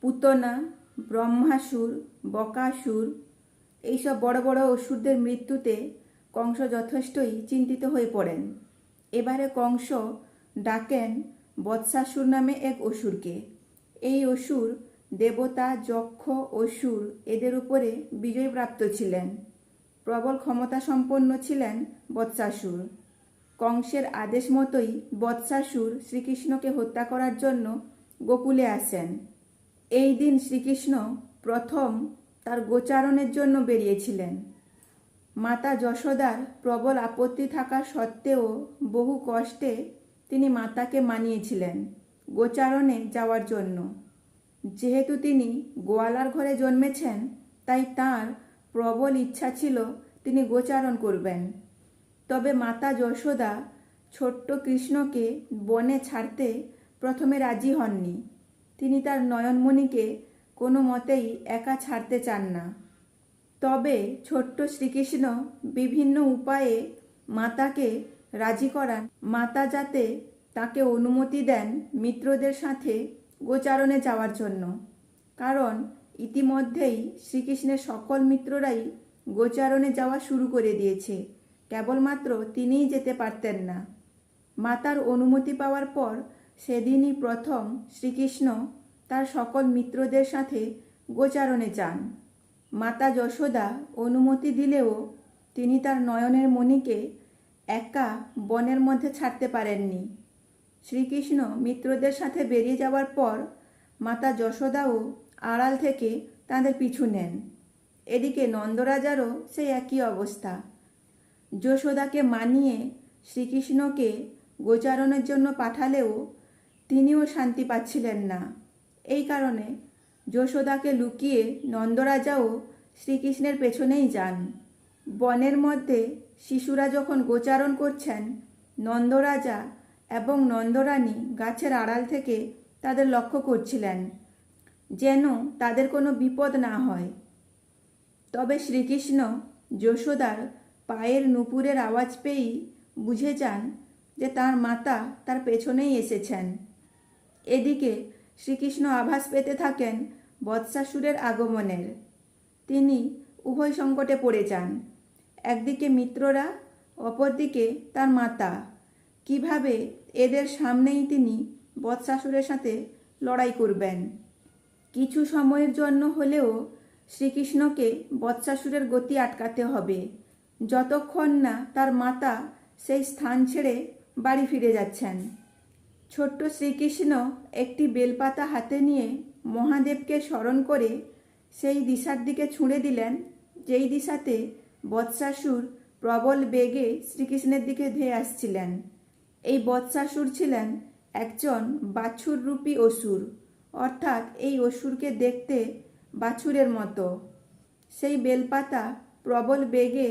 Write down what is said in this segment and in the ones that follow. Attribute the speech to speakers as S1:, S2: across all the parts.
S1: পুতনা, ব্রহ্মাসুর, বকাসুর এইসব বড় বড় অসুরদের মৃত্যুতে কংস যথেষ্টই চিন্তিত হয়ে পড়েন। এবারে কংস ডাকেন বৎসাসুর নামে এক অসুরকে। এই অসুর দেবতা, যক্ষ, অসুর এদের উপরে বিজয়প্রাপ্ত ছিলেন। প্রবল ক্ষমতা সম্পন্ন ছিলেন বৎসাসুর। কংসের আদেশ মতোই বৎসাসুর শ্রীকৃষ্ণকে হত্যা করার জন্য গোকুলে আসেন। এই দিন শ্রীকৃষ্ণ প্রথম তার গোচারণের জন্য বেরিয়েছিলেন। মাতা যশোদার প্রবল আপত্তি থাকা সত্ত্বেও বহু কষ্টে তিনি মাতাকে মানিয়েছিলেন গোচারণে যাওয়ার জন্য। যেহেতু তিনি গোয়ালার ঘরে জন্মেছেন, তাই তার প্রবল ইচ্ছা ছিল তিনি গোচারণ করবেন। তবে মাতা যশোদা ছোট্ট কৃষ্ণকে বনে ছাড়তে প্রথমে রাজি হননি। তিনি তার নয়নমণিকে কোনো মতেই একা ছাড়তে চান না। তবে ছোট্ট শ্রীকৃষ্ণ বিভিন্ন উপায়ে মাতাকে রাজি করান। মাতা যাতে তাকে অনুমতি দেন মিত্রদের সাথে গোচারণে যাওয়ার জন্য। কারণ ইতিমধ্যেই শ্রীকৃষ্ণের সকল মিত্ররাই গোচারণে যাওয়া শুরু করে দিয়েছে। কেবলমাত্র তিনিই যেতে পারতেন না। মাতার অনুমতি পাওয়ার পর সেদিনই প্রথম শ্রীকৃষ্ণ তার সকল মিত্রদের সাথে গোচারণে যান। মাতা যশোদা অনুমতি দিলেও তিনি তার নয়নের মণিকে একা বনের মধ্যে ছাড়তে পারেননি। শ্রীকৃষ্ণ মিত্রদের সাথে বেরিয়ে যাওয়ার পর মাতা যশোদাও আড়াল থেকে তাদের পিছু নেন। এদিকে নন্দরাজারও সেই একই অবস্থা। যশোদাকে মানিয়ে শ্রীকৃষ্ণকে গোচারণের জন্য পাঠালেও তিনিও শান্তি পাচ্ছিলেন না। এই কারণে যশোদাকে লুকিয়ে নন্দরাজাও শ্রীকৃষ্ণের পেছনেই যান। বনের মধ্যে শিশুরা যখন গোচারণ করছেন, নন্দরাজা এবং নন্দরানী গাছের আড়াল থেকে তাদের লক্ষ্য করছিলেন, যেন তাদের কোনো বিপদ না হয়। তবে শ্রীকৃষ্ণ যশোদার পায়ের নুপুরের আওয়াজ পেয়েই বুঝে যান যে তার মাতা তার পেছনেই এসেছেন। এদিকে শ্রীকৃষ্ণ আভাস পেতে থাকেন বৎসাসুরের আগমনের। তিনি উভয় সংকটে পড়ে যান। একদিকে মিত্ররা, অপরদিকে তার মাতা। কীভাবে এদের সামনেই তিনি বৎসাসুরের সাথে লড়াই করবেন? কিছু সময়ের জন্য হলেও শ্রীকৃষ্ণকে বৎসাসুরের গতি আটকাতে হবে। যতক্ষণ না তার মাতা সেই স্থান ছেড়ে বাড়ি ফিরে যাচ্ছেন। ছোট্ট শ্রীকৃষ্ণ একটি বেলপাতা হাতে নিয়ে মহাদেবকে স্মরণ করে সেই দিশার দিকে ছুঁড়ে দিলেন, যেই দিশাতে বৎসাসুর প্রবল বেগে শ্রীকৃষ্ণের দিকে ধেয়ে আসছিলেন। এই বৎসাসুর ছিলেন একজন বাছুররূপী অসুর, অর্থাৎ এই অসুরকে দেখতে বাছুরের মতো। সেই বেলপাতা প্রবল বেগে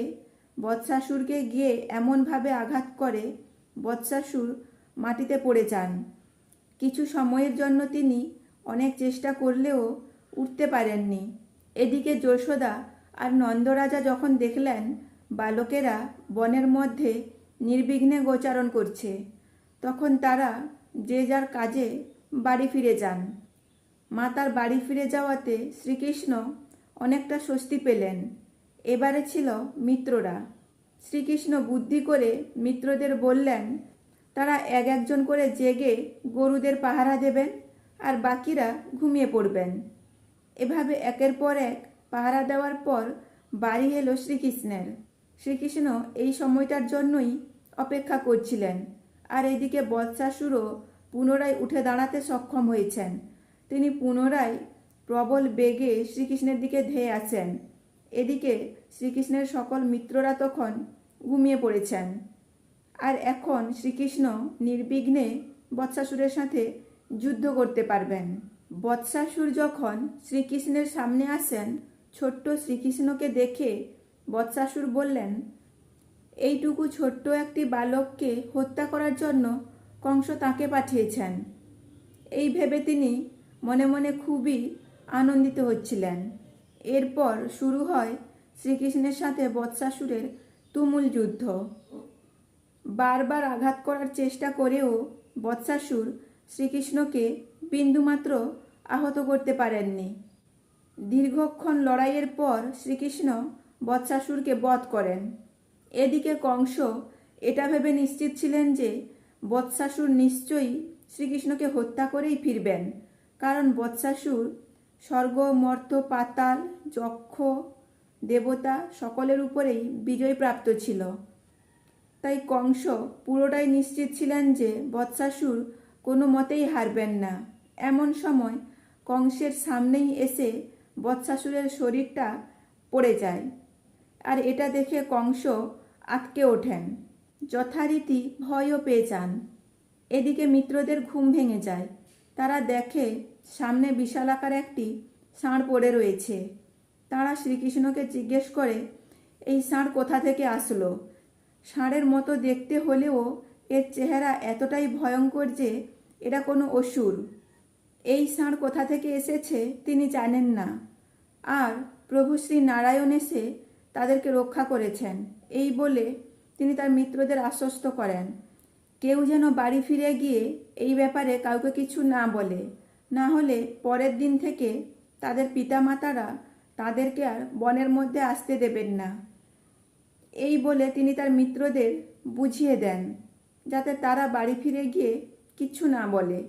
S1: বৎসাসুরকে গিয়ে এমনভাবে আঘাত করে, বৎসাসুর মাটিতে পড়ে যান। কিছু সময়ের জন্য তিনি অনেক চেষ্টা করলেও উঠতে পারেননি। এদিকে যশোদা আর নন্দরাজা যখন দেখলেন, বালকেরা বনের মধ্যে নির্বিঘ্নে গোচারণ করছে, তখন তারা যে যার কাজে বাড়ি ফিরে যান। মাতার বাড়ি ফিরে যাওয়াতে শ্রীকৃষ্ণ অনেকটা স্বস্তি পেলেন। এবারে ছিল মিত্ররা। শ্রীকৃষ্ণ বুদ্ধি করে মিত্রদের বললেন তারা এক একজন করে জেগে গরুদের পাহারা দেবেন আর বাকিরা ঘুমিয়ে পড়বেন। এভাবে একের পর এক পাহারা দেওয়ার পর বাড়ি এলো শ্রীকৃষ্ণের। শ্রীকৃষ্ণ এই সময়টার জন্যই অপেক্ষা করছিলেন আর এদিকে বৎসাসুরও পুনরায় উঠে দাঁড়াতে সক্ষম হয়েছেন। তিনি পুনরায় প্রবল বেগে শ্রীকৃষ্ণের দিকে ধেয়ে আছেন। এদিকে শ্রীকৃষ্ণের সকল মিত্ররা তখন ঘুমিয়ে পড়েছেন। আর এখন শ্রীকৃষ্ণ নির্বিঘ্নে বৎসাসুরের সাথে যুদ্ধ করতে পারবেন। বৎসাসুর যখন শ্রীকৃষ্ণের সামনে আসেন, ছোট্ট শ্রীকৃষ্ণকে দেখে বৎসাসুর বললেন, এইটুকু ছোট্ট একটি বালককে হত্যা করার জন্য কংস তাকে পাঠিয়েছেন। এই ভেবে তিনি মনে মনে খুবই আনন্দিত হচ্ছিলেন। এরপর শুরু হয় শ্রীকৃষ্ণের সাথে বৎসাসুরের তুমুল যুদ্ধ। বারবার আঘাত করার চেষ্টা করেও বৎসাসুর শ্রীকৃষ্ণকে বিন্দুমাত্র আহত করতে পারেননি। দীর্ঘক্ষণ লড়াইয়ের পর শ্রীকৃষ্ণ বৎসাসুরকে বধ করেন। এদিকে কংস এটা ভেবে নিশ্চিত ছিলেন যে বৎসাসুর নিশ্চয়ই শ্রীকৃষ্ণকে হত্যা করেই ফিরবেন, কারণ বৎসাসুর স্বর্গ, মর্ত, পাতাল, যক্ষ, দেবতা সকলের উপরেই বিজয় প্রাপ্ত ছিল। তাই কংস পুরোটাই নিশ্চিত ছিলেন যে বৎসাসুর কোনো মতেই হারবেন না। এমন সময় কংসের সামনেই এসে বৎসাসুরের শরীরটা পড়ে যায় আর এটা দেখে কংস আটকে ওঠেন। যথারীতি ভয়ও পেয়ে যান। এদিকে মিত্রদের ঘুম ভেঙে যায়। তারা দেখে সামনে বিশালাকার একটি ষাঁড় পড়ে রয়েছে। তারা শ্রীকৃষ্ণকে জিজ্ঞেস করে, এই ষাঁড় কোথা থেকে আসলো? ষাঁড়ের মতো দেখতে হলেও এর চেহারা এতটাই ভয়ঙ্কর যে এটা কোনো অসুর। এই ষাঁড় কোথা থেকে এসেছে তিনি জানেন না। আর প্রভু শ্রী নারায়ণ এসে তাদেরকে রক্ষা করেছেন। এই বলে তিনি তার মিত্রদের আশ্বস্ত করেন। কেউ যেন বাড়ি ফিরে গিয়ে এই ব্যাপারে কাউকে কিছু না বলে। না হলে পরের দিন থেকে তাদের পিতামাতারা তাদেরকে আর বনের মধ্যে আসতে দেবেন না। এই বলে তিনি তার মিত্রদের বুঝিয়ে দেন, যাতে তারা বাড়ি ফিরে গিয়ে কিচ্ছু না বলে।